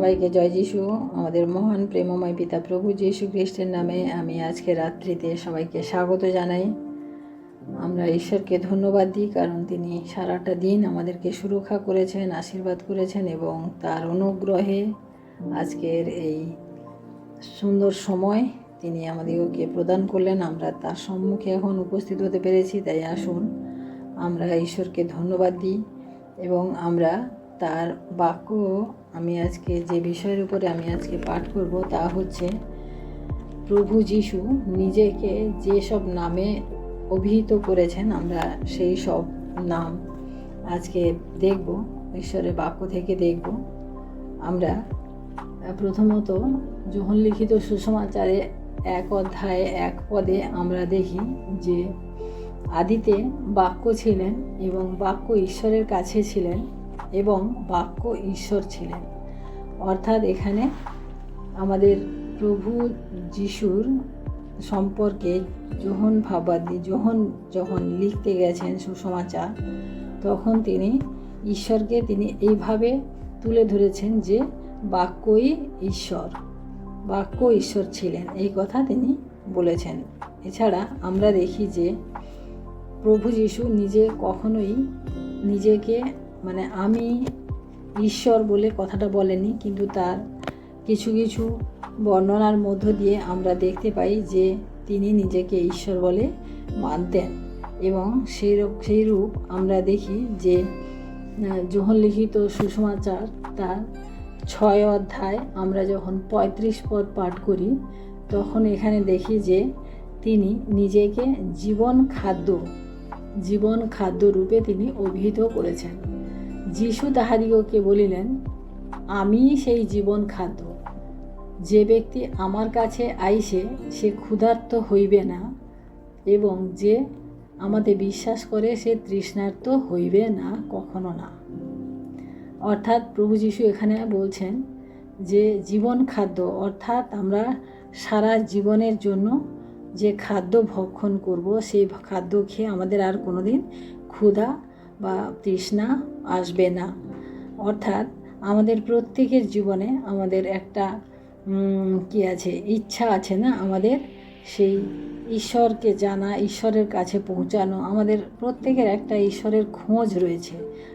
সবাইকে জয় যিশু। আমাদের মহান প্রেমময় পিতা প্রভু যীশু খ্রিস্টের নামে আমি আজকে রাত্রিতে সবাইকে স্বাগত জানাই। আমরা ঈশ্বরকে ধন্যবাদ দিই কারণ তিনি সারাটা দিন আমাদেরকে সুরক্ষা করেছেন, আশীর্বাদ করেছেন এবং তার অনুগ্রহে আজকের এই সুন্দর সময় তিনি আমাদেরকে প্রদান করলেন। আমরা তার সম্মুখে এখন উপস্থিত হতে পেরেছি, তাই আসুন আমরা ঈশ্বরকে ধন্যবাদ দিই এবং আমরা তার বাক্য আমি আজকে, যে বিষয়ের উপরে আমি আজকে পাঠ করব তা হচ্ছে, প্রভু যিশু নিজেকে যেসব নামে অভিহিত করেছেন, আমরা সেই সব নাম আজকে দেখব, ঈশ্বরের বাক্য থেকে দেখব। আমরা প্রথমত যখন লিখিত সুসমাচারে এক অধ্যায়ে, এক পদে আমরা দেখি যে, আদিতে বাক্য ছিলেন এবং বাক্য ঈশ্বরের কাছে ছিলেন এবং বাক্য ঈশ্বর ছিলেন। অর্থাৎ এখানে আমাদের প্রভু যিশুর সম্পর্কে যোহন ভাবাদি যোহন যখন লিখতে গেছেন সুসমাচার, তখন তিনি ঈশ্বরকে তিনি এইভাবে তুলে ধরেছেন যে বাক্যই ঈশ্বর, বাক্য ঈশ্বর ছিলেন, এই কথা তিনি বলেছেন। এছাড়া আমরা দেখি যে প্রভু যিশু নিজে কখনোই নিজেকে মানে আমি ঈশ্বর বলে কথাটা বলেনি, কিন্তু তার কিছু কিছু বর্ণনার মধ্য দিয়ে আমরা দেখতে পাই যে তিনি নিজেকে ঈশ্বর বলে মানতেন এবং সেই সেই রূপ আমরা দেখি যে যখন লিখিত সুসমাচার তার ছয় অধ্যায় আমরা যখন পঁয়ত্রিশ পদ পাঠ করি, তখন এখানে দেখি যে তিনি নিজেকে জীবন খাদ্য জীবন খাদ্য রূপে তিনি অভিহিত করেছেন। যিশু তাহাদিগকে বলিলেন, আমি সেই জীবন খাদ্য। যে ব্যক্তি আমার কাছে আইসে সে ক্ষুধার্ত হইবে না, এবং যে আমাদের বিশ্বাস করে সে তৃষ্ণার্ত হইবে না কখনো না। অর্থাৎ প্রভু যিশু এখানে বলছেন যে, জীবন খাদ্য, অর্থাৎ আমরা সারা জীবনের জন্য যে খাদ্য ভক্ষণ করব, সেই খাদ্য খেয়ে আমাদের আর কোনো দিন ক্ষুধা বা তৃষ্ণা আসবে না। অর্থাৎ আমাদের প্রত্যেকের জীবনে আমাদের একটা কি আছে, ইচ্ছা আছে না? আমাদের সেই ঈশ্বরকে জানা, ঈশ্বরের কাছে পৌঁছানো, আমাদের প্রত্যেকের একটা ঈশ্বরের খোঁজ রয়েছে।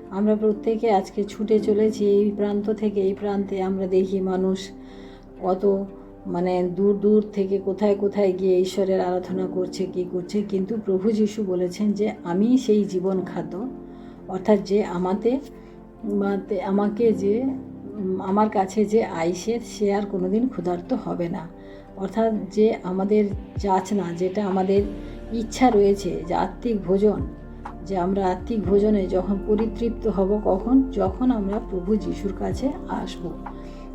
আমরা প্রত্যেকে আজকে ছুটে চলেছি এই প্রান্ত থেকে, এই প্রান্তে আমরা দেখি মানুষ কত মানে দূর দূর থেকে কোথায় কোথায় গিয়ে ঈশ্বরের আরাধনা করছে, কি করছে। কিন্তু প্রভু যিশু বলেছেন যে, আমি সেই জীবন খাদ্য অর্থাৎ যে আমাতে আমাকে যে, আমার কাছে যে আইসে, সে আর কোনো দিন ক্ষুধার্ত হবে না। অর্থাৎ যে আমাদের যাচনা যেটা আমাদের ইচ্ছা রয়েছে, যে আত্মিক ভোজন, যে আমরা আত্মিক ভোজনে যখন পরিতৃপ্ত হব কখন? যখন আমরা প্রভু যিশুর কাছে আসব।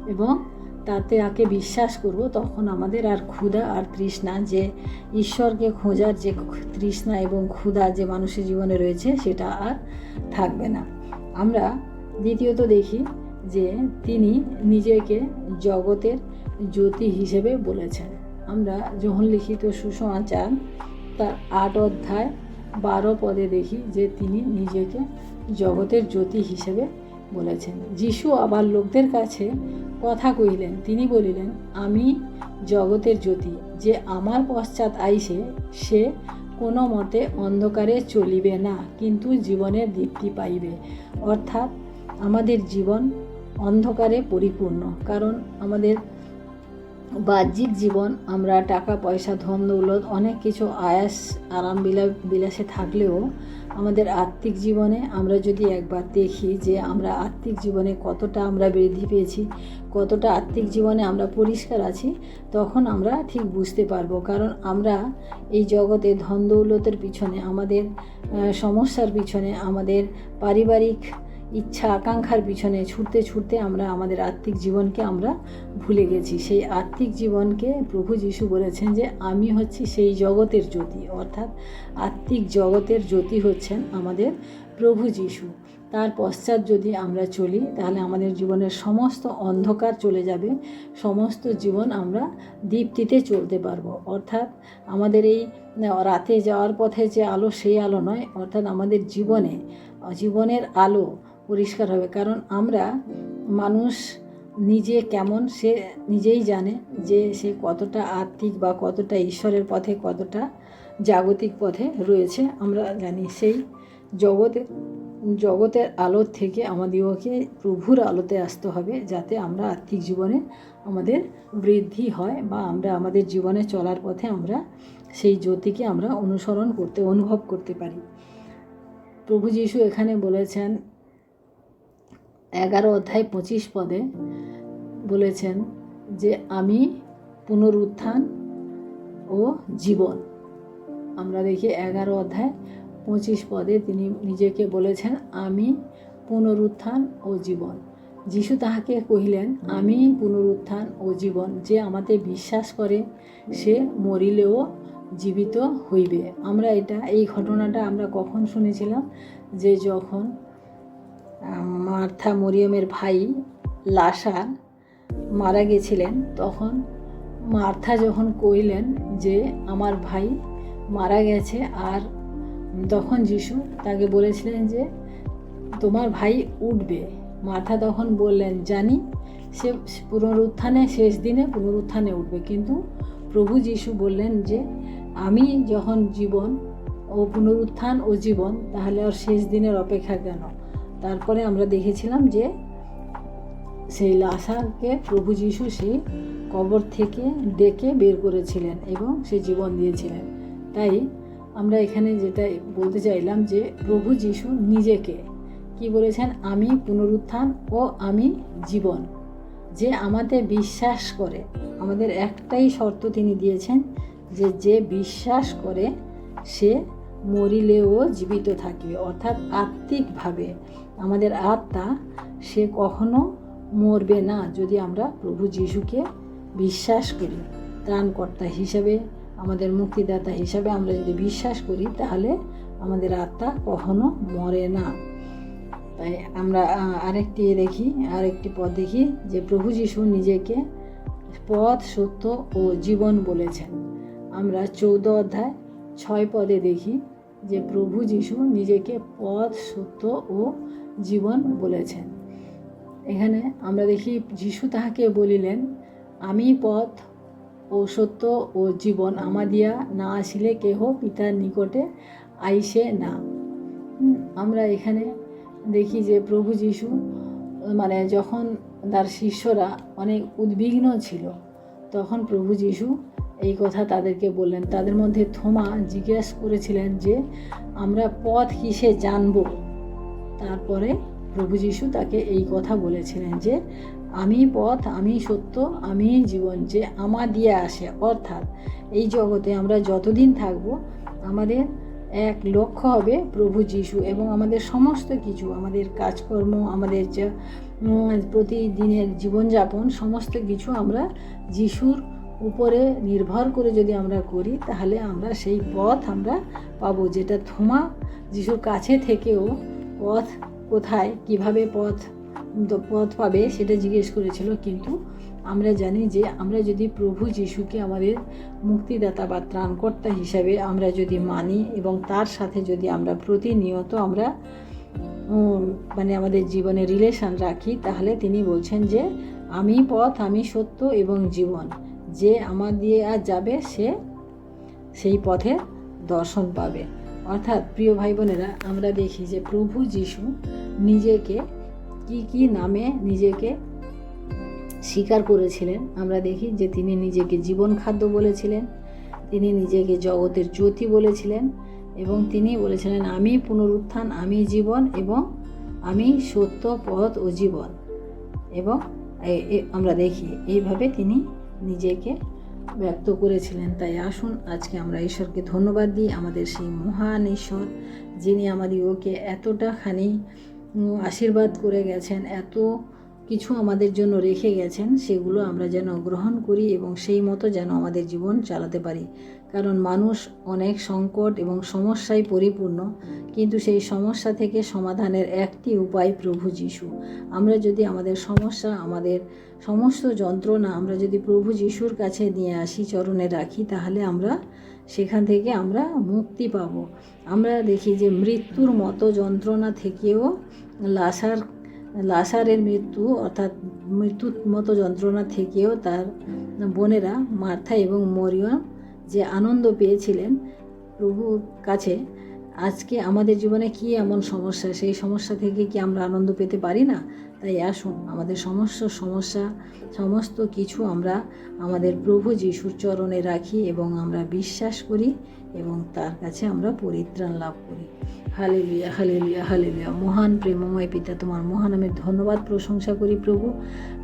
এবং তাতে আকে বিশ্বাস করব, তখন আমাদের আর ক্ষুধা আর তৃষ্ণা, যে ঈশ্বরকে খোঁজার যে তৃষ্ণা এবং ক্ষুধা যে মানুষের জীবনে রয়েছে, সেটা আর থাকবে না। আমরা দ্বিতীয়ত দেখি যে তিনি নিজেকে জগতের জ্যোতি হিসেবে বলেছেন। আমরা যখন লিখিত সুসমাচার তার আট অধ্যায় বারো পদে দেখি যে তিনি নিজেকে জগতের জ্যোতি হিসেবে বলেছেন। যিশু আবার লোকদের কাছে কথা কহিলেন, তিনি বলিলেন, আমি জগতের জ্যোতি, যে আমার পশ্চাৎ আইসে, সে কোনো মতে অন্ধকারে চলিবে না, কিন্তু জীবনের দীপ্তি পাইবে। অর্থাৎ আমাদের জীবন অন্ধকারে পরিপূর্ণ, কারণ আমাদের বাহ্যিক জীবন, আমরা টাকা, পয়সা, ধন, দৌলত, অনেক কিছু আয়াস, আরাম বিলা বিলাসে থাকলেও আমাদের আত্মিক জীবনে আমরা যদি একবার দেখি যে আমরা আত্মিক জীবনে কতটা আমরা বৃদ্ধি পেয়েছি, কতটা আত্মিক জীবনে আমরা পরিষ্কার আছি, তখন আমরা ঠিক বুঝতে পারব। কারণ আমরা এই জগতে ধন দৌলতের পিছনে, আমাদের সমস্যার পিছনে, আমাদের পারিবারিক ইচ্ছা আকাঙ্ক্ষার পিছনে ছুটতে ছুটতে আমরা আমাদের আত্মিক জীবনকে আমরা ভুলে গেছি। সেই আত্মিক জীবনকে প্রভু যিশু বলেছেন যে, আমি হচ্ছি সেই জগতের জ্যোতি। অর্থাৎ আত্মিক জগতের জ্যোতি হচ্ছেন আমাদের প্রভু যিশু। তার পশ্চাৎ যদি আমরা চলি, তাহলে আমাদের জীবনের সমস্ত অন্ধকার চলে যাবে। সমস্ত জীবন আমরা দীপ্তিতে চলতে পারব। অর্থাৎ আমাদের এই রাতে যাওয়ার পথে যে আলো, সেই আলো নয়। অর্থাৎ আমাদের জীবনে, জীবনের আলো পরিষ্কার হবে। কারণ আমরা মানুষ নিজে কেমন সে নিজেই জানে যে সে কতটা আর্থিক বা কতটা ঈশ্বরের পথে, কতটা জাগতিক পথে রয়েছে। আমরা জানি সেই জগতে, জগতের আলোর থেকে আমাদিগকে প্রভুর আলোতে আসতে হবে যাতে আমরা আর্থিক জীবনে আমাদের বৃদ্ধি হয় বা আমরা আমাদের জীবনে চলার পথে আমরা সেই জ্যোতিকে আমরা অনুসরণ করতে, অনুভব করতে পারি। প্রভু যিশু এখানে বলেছেন এগারো অধ্যায় পঁচিশ পদে বলেছেন যে আমি পুনরুত্থান ও জীবন। আমরা দেখি এগারো অধ্যায় পঁচিশ পদে তিনি নিজেকে বলেছেন, আমি পুনরুত্থান ও জীবন। যিশু তাহাকে কহিলেন, আমি পুনরুত্থান ও জীবন, যে আমাতে বিশ্বাস করে সে মরিলেও জীবিত হইবে। আমরা এটা, এই ঘটনাটা আমরা কখন শুনেছিলাম যে যখন মার্থা মরিয়মের ভাই লাসা মারা গেছিলেন, তখন মার্থা যখন কইলেন যে আমার ভাই মারা গেছে আর তখন যিশু তাকে বলেছিলেন যে তোমার ভাই উঠবে। মার্থা তখন বললেন, জানি, সে পুনরুত্থানে, শেষ দিনে পুনরুত্থানে উঠবে। কিন্তু প্রভু যিশু বললেন যে আমি যখন জীবন ও পুনরুত্থান ও জীবন, তাহলে আর শেষ দিনের অপেক্ষা কেন? তারপরে আমরা দেখেছিলাম যে সেই লাশাকে প্রভু যিশু সেই কবর থেকে ডেকে বের করেছিলেন এবং সে জীবন দিয়েছিলেন। তাই আমরা এখানে যেটা বলতে চাইলাম যে প্রভু যিশু নিজেকে কি বলেছেন? আমি পুনরুত্থান ও আমি জীবন। যে আমাদের বিশ্বাস করে, আমাদের একটাই শর্ত তিনি দিয়েছেন যে যে বিশ্বাস করে সে মরিলেও জীবিত থাকবে অর্থাৎ আত্মিকভাবে। আমাদের আত্মা, সে কখনো মরবে না যদি আমরা প্রভু যিশুকে বিশ্বাস করি। ত্রাণকর্তা হিসেবে, আমাদের মুক্তিদাতা হিসাবে আমরা যদি বিশ্বাস করি, তাহলে আমাদের আত্মা কখনো মরে না। তাই আমরা আরেকটি দেখি, আরেকটি পথ দেখি, যে প্রভু যিশু নিজেকে পথ, সত্য ও জীবন বলেছেন। আমরা চৌদ্দ অধ্যায় ছয় পদে দেখি যে প্রভু যিশু নিজেকে পথ, সত্য ও জীবন বলেছেন। এখানে আমরা দেখি যিশু তাহাকে বলিলেন, আমি পথ ও সত্য ও জীবন আমাদিয়া না আসিলে কেহ পিতার নিকটে আইসে না। আমরা এখানে দেখি যে প্রভু যিশু মানে যখন তার শিষ্যরা অনেক উদ্বিগ্ন ছিল, তখন প্রভু যিশু এই কথা তাদেরকে বললেন। তাদের মধ্যে থোমা জিজ্ঞেস করেছিলেন যে, আমরা পথ কিসে জানব? তারপরে প্রভু যিশু তাকে এই কথা বলেছিলেন যে, আমি পথ, আমি সত্য, আমি জীবন যে আমা দিয়ে আসে। অর্থাৎ এই জগতে আমরা যতদিন থাকব, আমাদের এক লক্ষ্য হবে প্রভু যিশু এবং আমাদের সমস্ত কিছু, আমাদের কাজকর্ম, আমাদের যা প্রতিদিনের জীবনযাপন, সমস্ত কিছু আমরা যিশুর উপরে নির্ভর করে যদি আমরা করি, তাহলে আমরা সেই পথ আমরা পাবো। যেটা থোমা যিশুর কাছে থেকেও পথ কোথায়, কীভাবে পথ পথ পাবে সেটা জিজ্ঞেস করেছিল। কিন্তু আমরা জানি যে আমরা যদি প্রভু যিশুকে আমাদের মুক্তিদাতা বা ত্রাণকর্তা হিসাবে আমরা যদি মানি এবং তার সাথে যদি আমরা প্রতিনিয়ত আমরা মানে আমাদের জীবনে রিলেশন রাখি, তাহলে তিনি বলছেন যে, আমি পথ, আমি সত্য এবং জীবন। যে আমার দিয়ে আর যাবে, সে সেই পথে দর্শন পাবে। অর্থাৎ প্রিয় ভাই বোনেরা আমরা দেখি যে প্রভু যিশু নিজেকে কি কি নামে নিজেকে স্বীকার করেছিলেন। আমরা দেখি যে তিনি নিজেকে জীবন খাদ্য বলেছিলেন, তিনি নিজেকে জগতের জ্যোতি বলেছিলেন এবং তিনি বলেছিলেন, আমি পুনরুত্থান, আমি জীবন এবং আমি সত্য পথ ও জীবন। এবং আমরা দেখি এইভাবে তিনি নিজেকে ব্যক্ত করেছিলেন। তাই আসুন, আজকে আমরা ঈশ্বরকে ধন্যবাদ দিই, আমাদের সেই মহান ঈশ্বর, যিনি আমাদিগকে এতটা খানি আশীর্বাদ করে গেছেন, এত কিছু আমাদের জন্য রেখে গেছেন, সেগুলো আমরা যেন গ্রহণ করি এবং সেই মতো যেন আমাদের জীবন চালাতে পারি। কারণ মানুষ অনেক সংকট এবং সমস্যায় পরিপূর্ণ, কিন্তু সেই সমস্যা থেকে সমাধানের একটি উপায় প্রভু যিশু। আমরা যদি আমাদের সমস্যা, আমাদের সমস্ত যন্ত্রণা আমরা যদি প্রভু যিশুর কাছে নিয়ে আসি, চরণে রাখি, তাহলে আমরা সেখান থেকে আমরা মুক্তি পাব। আমরা দেখি যে মৃত্যুর মতো যন্ত্রণা থেকেও লাশার লাসারের মৃত্যু, অর্থাৎ মৃত্যুর মতো যন্ত্রণা থেকেও তার বোনেরা মার্থা এবং মরিয়া যে আনন্দ পেয়েছিলেন প্রভুর কাছে আজকে আমাদের জীবনে কি এমন সমস্যা? সেই সমস্যা থেকে কি আমরা আনন্দ পেতে পারি না? তাই আসুন, আমাদের সমস্ত সমস্যা, সমস্ত কিছু আমরা আমাদের প্রভু যিশুর চরণে রাখি এবং আমরা বিশ্বাস করি এবং তার কাছে আমরা পরিত্রাণ লাভ করি। হালে লিয়া হালে হালেলুয়া হালেলুয়া হালেলুয়া। মহান প্রেমময় পিতা, তোমার মহান আমি ধন্যবাদ, প্রশংসা করি প্রভু।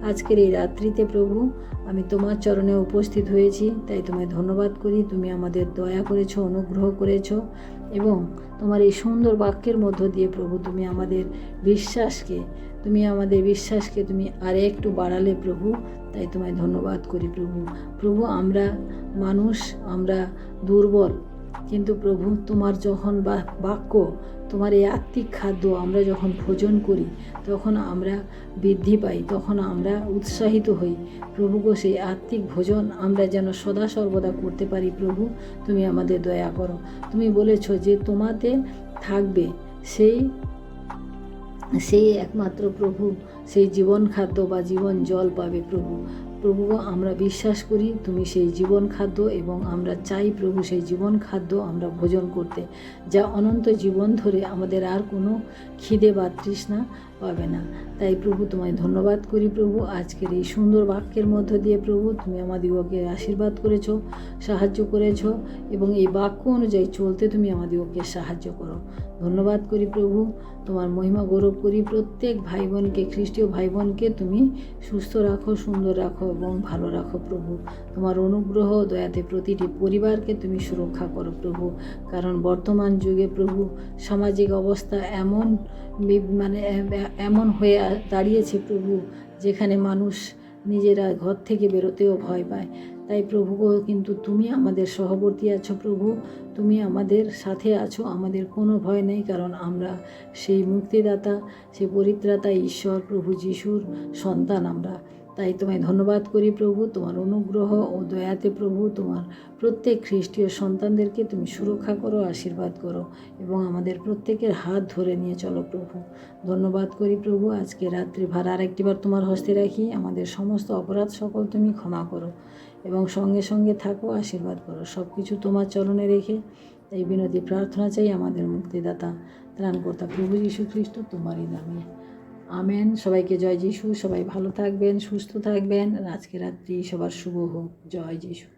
আজকের এই রাত্রিতে প্রভু, আমি তোমার চরণে উপস্থিত হয়েছি, তাই তোমায় ধন্যবাদ করি। তুমি আমাদের দয়া করেছ, অনুগ্রহ করেছ। এবং তোমার এই সুন্দর বাক্যের মধ্য দিয়ে প্রভু, তুমি আমাদের বিশ্বাসকে, তুমি আমাদের বিশ্বাসকে তুমি আরে একটু বাড়ালে প্রভু, তাই তোমায় ধন্যবাদ করি প্রভু। প্রভু, আমরা মানুষ, আমরা দুর্বল কিন্তু প্রভু, তোমার যখন বাক্য, তোমার এই আত্মিক খাদ্য আমরা যখন ভোজন করি, তখন আমরা বৃদ্ধি পাই, তখন আমরা উৎসাহিত হই। প্রভু গো, সেই আত্মিক ভোজন আমরা যেন সদা সর্বদা করতে পারি। প্রভু, তুমি আমাদের দয়া করো। তুমি বলেছ যে তোমাতে থাকবে সেই সেই একমাত্র প্রভু, সেই জীবন খাদ্য বা জীবন জল পাবে প্রভু। প্রভু আমরা বিশ্বাস করি তুমি সেই জীবন খাদ্য এবং আমরা চাই প্রভু সেই জীবন খাদ্য আমরা ভোজন করতে, যা অনন্ত জীবন ধরে আমাদের আর কোনো খিদে বা তৃষ্ণা পাবে না। তাই প্রভু, তোমায় ধন্যবাদ করি প্রভু। আজকের এই সুন্দর বাক্যের মধ্য দিয়ে প্রভু, তুমি আমাদিগকে আশীর্বাদ করেছ, সাহায্য করেছ এবং এই বাক্য অনুযায়ী চলতে তুমি আমাদিগকে সাহায্য করো। ধন্যবাদ করি প্রভু। তোমার মহিমা গৌরব করি। প্রত্যেক ভাই বোনকে খ্রিস্টীয় ভাই বোনকে তুমি সুস্থ রাখো, সুন্দর রাখো এবং ভালো রাখো প্রভু। তোমার অনুগ্রহ, দয়াতে প্রতিটি পরিবারকে তুমি সুরক্ষা করো প্রভু। কারণ বর্তমান যুগে প্রভু সামাজিক অবস্থা এমন মানে এমন হয়ে দাঁড়িয়েছে প্রভু, যেখানে মানুষ নিজেরা ঘর থেকে বেরোতেও ভয় পায়। তাই প্রভু কিন্তু তুমি আমাদের সহবর্তী আছো প্রভু। তুমি আমাদের সাথে আছো, আমাদের কোনো ভয় নেই, কারণ আমরা সেই মুক্তিদাতা, সেই পরিত্রাতা ঈশ্বর প্রভু যিশুর সন্তান আমরা। তাই তোমায় ধন্যবাদ করি প্রভু, তোমার অনুগ্রহ ও দয়াতে প্রভু, তোমার প্রত্যেক খ্রিস্টীয় সন্তানদেরকে তুমি সুরক্ষা করো, আশীর্বাদ করো এবং আমাদের প্রত্যেকের হাত ধরে নিয়ে চলো প্রভু। ধন্যবাদ করি প্রভু, আজকে রাত্রি ভার আরেকটিবার তোমার হস্তে রাখি। আমাদের সমস্ত অপরাধ সকল তুমি ক্ষমা করো। এবং সঙ্গে সঙ্গে থাকো, আশীর্বাদ করো। সব কিছু তোমার চরণে রেখে এই বিনতি প্রার্থনা চাই আমাদের মুক্তিদাতা, ত্রাণকর্তা প্রভু যীশু খ্রিস্ট তোমারই নামে। আমেন। সবাইকে জয় যীশু। সবাই ভালো থাকবেন, সুস্থ থাকবেন। আজকে রাত্রি সবার শুভ হোক। জয় যিশু।